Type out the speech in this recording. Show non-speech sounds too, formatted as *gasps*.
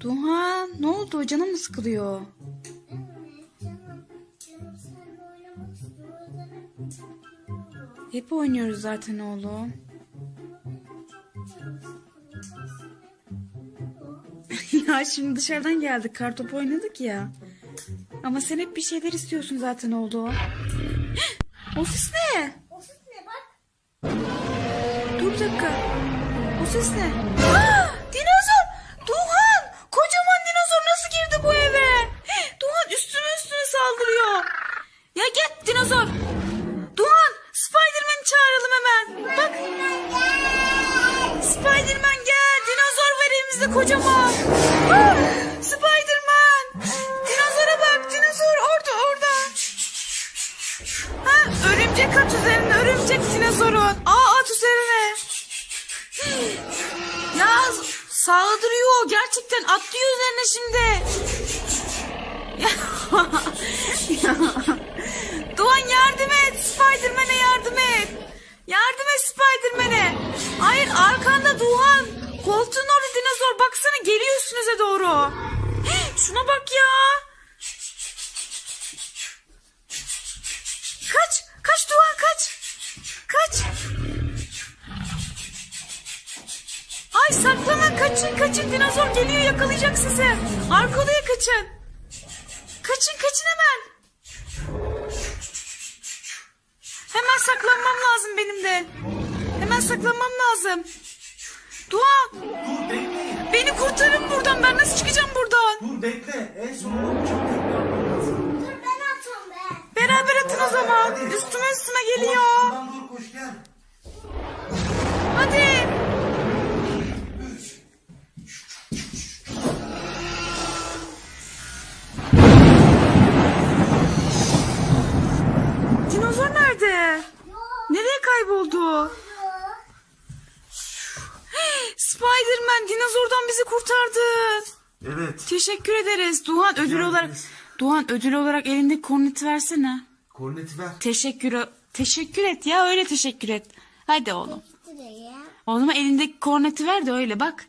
Duhan ne oldu? Canın mı sıkılıyor? Canım. Canım hep oynuyoruz zaten oğlum. Canım *laughs* ya şimdi dışarıdan geldik. Kartopu oynadık ya. Ama sen hep bir şeyler istiyorsun zaten oğlum. *gasps* Ofis ne? Ofis ne bak. Dur bir dakika. O ses ne? Aa, kocaman. Aa, Spiderman. Dinozora bak. Dinozor orada orada. Ha, örümcek at üzerine. Örümcek dinozorun. Aa at üzerine. Ya saldırıyor. Gerçekten atlıyor üzerine şimdi. *laughs* Doğan yardım et. Spiderman'e yardım et. Yardım et Spiderman'e. Hayır arkanda Doğan. Koltuğun orada doğru. Şuna bak ya. Kaç. Kaç Doğan kaç. Kaç. Ay saklanın kaçın kaçın dinozor geliyor yakalayacak sizi. Arka odaya kaçın. Kaçın kaçın hemen. Hemen saklanmam lazım benim de. Hemen saklanmam lazım. Dua. Beni kurtarın buradan ben nasıl çıkacağım buradan? Dur bekle. En son onu çok. Dur ben atıyorum be. Beraber atın o zaman. Üstüme üstüme geliyor. Tamam dur koş gel. Hadi. Dinozor nerede? Nereye kayboldu? Spiderman dinozordan bizi kurtardı. Evet. Teşekkür ederiz. Duhan ödül olarak. Duhan ödül olarak elindeki korneti versene. Korneti ver. Teşekkür teşekkür et ya öyle teşekkür et. Hadi oğlum. Oğluma elindeki korneti ver de öyle bak.